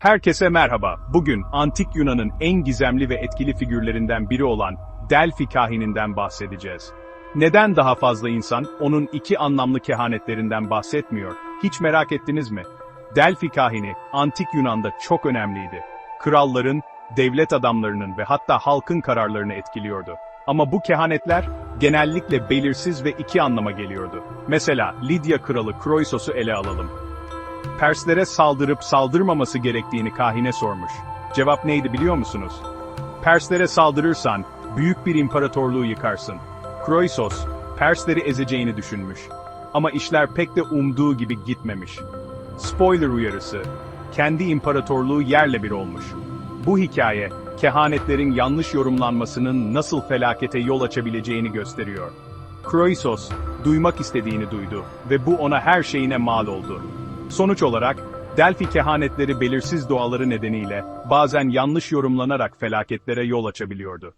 Herkese merhaba. Bugün Antik Yunan'ın en gizemli ve etkili figürlerinden biri olan Delphi kahininden bahsedeceğiz. Neden daha fazla insan onun iki anlamlı kehanetlerinden bahsetmiyor? Hiç merak ettiniz mi? Delphi kahini Antik Yunan'da çok önemliydi. Kralların, devlet adamlarının ve hatta halkın kararlarını etkiliyordu. Ama bu kehanetler genellikle belirsiz ve iki anlama geliyordu. Mesela Lidya kralı Kroisos'u ele alalım. Perslere saldırıp saldırmaması gerektiğini kahine sormuş. Cevap neydi biliyor musunuz? Perslere saldırırsan, büyük bir imparatorluğu yıkarsın. Kroisos, Persleri ezeceğini düşünmüş. Ama işler pek de umduğu gibi gitmemiş. Spoiler uyarısı, kendi imparatorluğu yerle bir olmuş. Bu hikaye, kehanetlerin yanlış yorumlanmasının nasıl felakete yol açabileceğini gösteriyor. Kroisos, duymak istediğini duydu ve bu ona her şeyine mal oldu. Sonuç olarak, Delphi kehanetleri belirsiz doğaları nedeniyle bazen yanlış yorumlanarak felaketlere yol açabiliyordu.